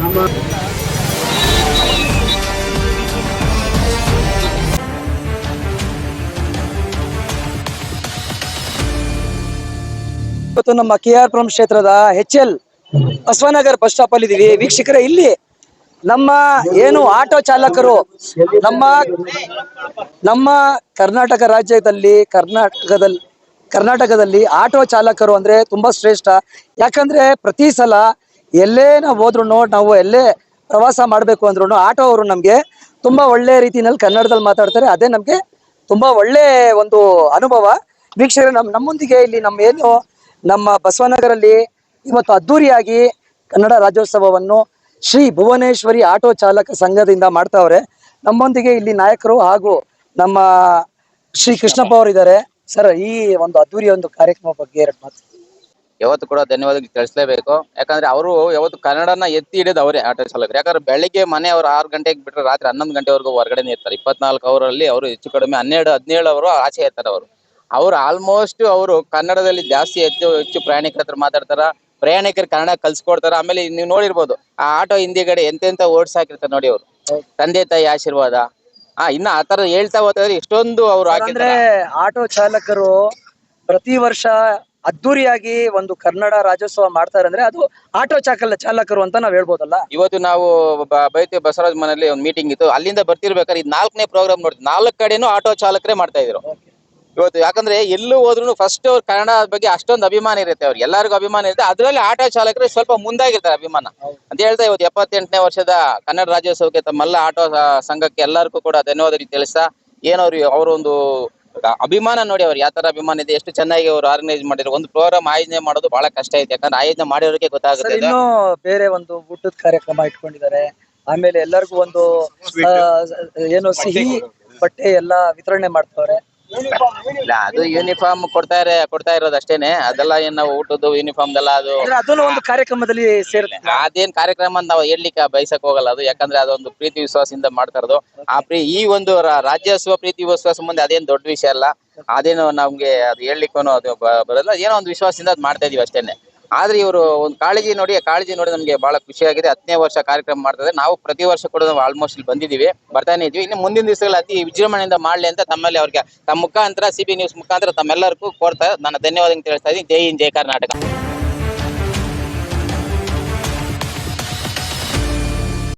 ನಮ್ಮ ಇವತ್ತು ನಮ್ಮ ಕೆ ಆರ್ ಪುರಂ ಕ್ಷೇತ್ರದ H L Basavanagar bus stop ಅಲ್ಲಿ ಇದೀವಿ. ವೀಕ್ಷಕರೇ, ಇಲ್ಲಿ ನಮ್ಮ ಏನು ಆಟೋ ಚಾಲಕರು, ನಮ್ಮ ನಮ್ಮ ಕರ್ನಾಟಕ ರಾಜ್ಯದಲ್ಲಿ ಕರ್ನಾಟಕದಲ್ಲಿ ಕರ್ನಾಟಕದಲ್ಲಿ ಆಟೋ ಚಾಲಕರು ಅಂದ್ರೆ ತುಂಬಾ ಶ್ರೇಷ್ಠ. ಯಾಕಂದ್ರೆ ಪ್ರತಿ ಸಲ ಎಲ್ಲೇ ನಾವು ಹೋದ್ರು ನಾವು ಎಲ್ಲೇ ಪ್ರವಾಸ ಮಾಡ್ಬೇಕು ಅಂದ್ರು ಆಟೋ ಅವರು ನಮ್ಗೆ ತುಂಬಾ ಒಳ್ಳೆ ರೀತಿನಲ್ಲಿ ಕನ್ನಡದಲ್ಲಿ ಮಾತಾಡ್ತಾರೆ. ಅದೇ ನಮ್ಗೆ ತುಂಬಾ ಒಳ್ಳೆ ಒಂದು ಅನುಭವ. ವೀಕ್ಷಕರೇ ನಮ್ಮ ನಮ್ಮೊಂದಿಗೆ ಇಲ್ಲಿ ನಮ್ಮ ಏನು, ನಮ್ಮ ಬಸವನಗರಲ್ಲಿ ಇವತ್ತು ಅದ್ದೂರಿಯಾಗಿ ಕನ್ನಡ ರಾಜ್ಯೋತ್ಸವವನ್ನು ಶ್ರೀ ಭುವನೇಶ್ವರಿ ಆಟೋ ಚಾಲಕ ಸಂಘದಿಂದ ಮಾಡ್ತಾವ್ರೆ. ನಮ್ಮೊಂದಿಗೆ ಇಲ್ಲಿ ನಾಯಕರು ಹಾಗೂ ನಮ್ಮ ಶ್ರೀ ಕೃಷ್ಣಪ್ಪ ಅವರು ಇದ್ದಾರೆ ಸರ್, ಈ ಒಂದು ಅದ್ದೂರಿ ಒಂದು ಕಾರ್ಯಕ್ರಮ ಬಗ್ಗೆ ಎರಡು ಮಾತು. ಯಾವತ್ತು ಕೂಡ ಧನ್ಯವಾದಗಳು ತಿಳಿಸ್ಲೇಬೇಕು. ಯಾಕಂದ್ರೆ ಅವರು ಯಾವತ್ತು ಕನ್ನಡನ ಎತ್ತಿ ಹಿಡಿದ ಅವರೇ ಆಟೋ ಚಾಲಕರು. ಯಾಕಂದ್ರೆ ಬೆಳಿಗ್ಗೆ ಮನೆ ಅವರು ಆರು ಗಂಟೆಗೆ ಬಿಟ್ಟರೆ ರಾತ್ರಿ ಹನ್ನೊಂದು ಗಂಟೆವರೆಗೂ ಹೊರಗಡೆ ಇರ್ತಾರೆ. ಇಪ್ಪತ್ನಾಲ್ಕು ಅವರಲ್ಲಿ ಅವರು ಹೆಚ್ಚು ಕಡಿಮೆ ಹನ್ನೆರಡು, ಹದಿನೇಳು ಅವರು ಆಚೆ ಇರ್ತಾರೆ ಅವರು. ಅವರು ಆಲ್ಮೋಸ್ಟ್ ಅವರು ಕನ್ನಡದಲ್ಲಿ ಜಾಸ್ತಿ ಹೆಚ್ಚು ಹೆಚ್ಚು ಪ್ರಯಾಣಿಕರ ಹತ್ರ ಮಾತಾಡ್ತಾರ. ಪ್ರಯಾಣಿಕರು ಕನ್ನಡ ಕಲ್ಸ್ಕೊಡ್ತಾರ. ಆಮೇಲೆ ನೀವು ನೋಡಿರ್ಬೋದು ಆ ಆಟೋ ಹಿಂದಿಗಡೆ ಎಂತೆಂತ ಓಡ್ಸ್ ಹಾಕಿರ್ತಾರೆ ನೋಡಿ ಅವ್ರು. ತಂದೆ ತಾಯಿ ಆಶೀರ್ವಾದ. ಆ ಇನ್ನ ಆ ತರ ಹೇಳ್ತಾ ಹೋದ್ರೆ ಇಷ್ಟೊಂದು ಅವ್ರು ಅಂದ್ರೆ ಆಟೋ ಚಾಲಕರು ಪ್ರತಿ ವರ್ಷ ಅದ್ದೂರಿಯಾಗಿ ಒಂದು ಕನ್ನಡ ರಾಜ್ಯೋತ್ಸವ ಮಾಡ್ತಾರೆ ಅಂದ್ರೆ ಅದು ಆಟೋ ಚಾಕಲ್ ಚಾಲಕರು ಅಂತ ನಾವ್ ಹೇಳ್ಬೋದಲ್ಲ? ಇವತ್ತು ನಾವು ಬ- ಬೈತೆ ಬಸವರಾಜ್ ಮನೆಯಲ್ಲಿ ಒಂದು ಮೀಟಿಂಗ್ ಇತ್ತು. ಅಲ್ಲಿಂದ ಬರ್ತಿರ್ಬೇಕಾದ್ರೆ ಇದು ನಾಲ್ಕನೇ ಪ್ರೋಗ್ರಾಮ್ ನೋಡಿದ್ವಿ ನಾಲ್ಕು ಕಡೆನೂ ಆಟೋ ಚಾಲಕರೇ ಮಾಡ್ತಾ ಇದ್ರು. ಇವತ್ತು ಯಾಕಂದ್ರೆ ಎಲ್ಲೂ ಹೋದ್ರು ಫಸ್ಟ್ ಅವ್ರ ಕನ್ನಡ ಬಗ್ಗೆ ಅಷ್ಟೊಂದು ಅಭಿಮಾನ ಇರುತ್ತೆ ಅವ್ರಿಗೆ. ಎಲ್ಲರಿಗೂ ಅಭಿಮಾನ ಇರುತ್ತೆ. ಅದರಲ್ಲಿ ಆಟೋ ಚಾಲಕರು ಸ್ವಲ್ಪ ಮುಂದಾಗಿರ್ತಾರೆ ಅಭಿಮಾನ. ಅಂತ ಹೇಳ್ತಾ ಇವತ್ತು ಎಪ್ಪತ್ತೆಂಟನೇ ವರ್ಷದ ಕನ್ನಡ ರಾಜ್ಯೋತ್ಸವಕ್ಕೆ ತಮ್ಮೆಲ್ಲ ಆಟೋ ಸಂಘಕ್ಕೆ ಎಲ್ಲರಿಗೂ ಕೂಡ ಧನ್ಯವಾದ ತಿಳಿಸ್ತಾ ಏನವ್ರು ಅವರೊಂದು ಅಭಿಮಾನ ನೋಡಿ ಅವ್ರು ಯಾವ ತರ ಅಭಿಮಾನ ಇದೆ ಎಷ್ಟು ಚೆನ್ನಾಗಿ ಅವರು ಆರ್ಗನೈಸ್ ಮಾಡಿದ್ರು. ಒಂದು ಪ್ರೋಗ್ರಾಮ್ ಆಯೋಜನೆ ಮಾಡೋದು ಬಹಳ ಕಷ್ಟ ಐತೆ. ಯಾಕಂದ್ರೆ ಆಯೋಜನೆ ಮಾಡಿರೋರಿಗೆ ಸರ್ ಗೊತ್ತಾಗುತ್ತೆ. ಬೇರೆ ಒಂದು ಊಟದ ಕಾರ್ಯಕ್ರಮ ಇಟ್ಕೊಂಡಿದ್ದಾರೆ. ಆಮೇಲೆ ಎಲ್ಲರಿಗೂ ಒಂದು ಏನು ಸಿಹಿ ಬಟ್ಟೆ ಎಲ್ಲ ವಿತರಣೆ ಮಾಡ್ತಾರೆ ಇಲ್ಲ ಅದು ಯೂನಿಫಾರ್ಮ್ ಕೊಡ್ತಾರೆ ಇರ ಕೊಡ್ತಾ ಇರೋದು ಅಷ್ಟೇನೆ. ಅದೆಲ್ಲ ಏನ್ ನಾವು ಊಟದ್ದು ಯೂನಿಫಾರ್ಮ್ ಎಲ್ಲ ಅದು ಅಂದ್ರೆ ಅದನ್ನು ಒಂದು ಕಾರ್ಯಕ್ರಮದಲ್ಲಿ ಸೇರುತ್ತೆ. ಅದೇನ್ ಕಾರ್ಯಕ್ರಮ ಅಂತ ನಾವು ಹೇಳಲಿಕ್ಕೆ ಬಯಸಕ್ ಹೋಗಲ್ಲ. ಅದು ಯಾಕಂದ್ರೆ ಅದೊಂದು ಪ್ರೀತಿ ವಿಶ್ವಾಸದಿಂದ ಮಾಡ್ತಾ ಇರೋದು. ಆ ಪ್ರೀ ಈ ಒಂದು ರಾ- ರಾಜ್ಯೋತ್ಸವ ಪ್ರೀತಿ ವಿಶ್ವಾಸ ಮುಂದೆ ಅದೇನ್ ದೊಡ್ಡ ವಿಷಯ ಅಲ್ಲ. ಅದೇನು ನಮ್ಗೆ ಅದು ಹೇಳಲಿಕ್ಕೂ ಅದು ಬ- ಬರಲ್ಲ. ಏನೋ ಒಂದು ವಿಶ್ವಾಸದಿಂದ ಅದು ಮಾಡ್ತಾ ಇದೀವಿ ಅಷ್ಟೇನೆ. ಆದ್ರೆ ಇವರು ಒಂದು ಕಾಳಜಿ ನೋಡಿ ಕಾಳಜಿ ನೋಡಿ ನಮ್ಗೆ ಬಹಳ ಖುಷಿಯಾಗಿದೆ ಹತ್ತನೇ ವರ್ಷ ಕಾರ್ಯಕ್ರಮ ಮಾಡ್ತಾರೆ ನಾವು ಪ್ರತಿ ವರ್ಷ ಕೂಡ ನಾವು ಆಲ್ಮೋಸ್ಟ್ ಇಲ್ಲಿ ಬಂದಿದ್ದೀವಿ, ಬರ್ತಾನೆ ಇದ್ವಿ ಇನ್ನು ಮುಂದಿನ ದಿವಸಗಳಲ್ಲಿ ಅತಿ ವಿಜೃಂಭಣೆಯಿಂದ ಮಾಡಲಿ ಅಂತ ತಮ್ಮಲ್ಲಿ ಅವ್ರಿಗೆ, ತಮ್ಮ ಮುಖಾಂತರ ಸಿಬಿ ನ್ಯೂಸ್ ಮುಖಾಂತರ ತಮ್ಮೆಲ್ಲರಿಗೂ ಕೋರ್ತಾ ನಾನು ಧನ್ಯವಾದ ತಿಳಿಸ್ತಾ ಇದ್ದೀನಿ. ಜೈ ಹಿಂದ್, ಜೈ ಕರ್ನಾಟಕ.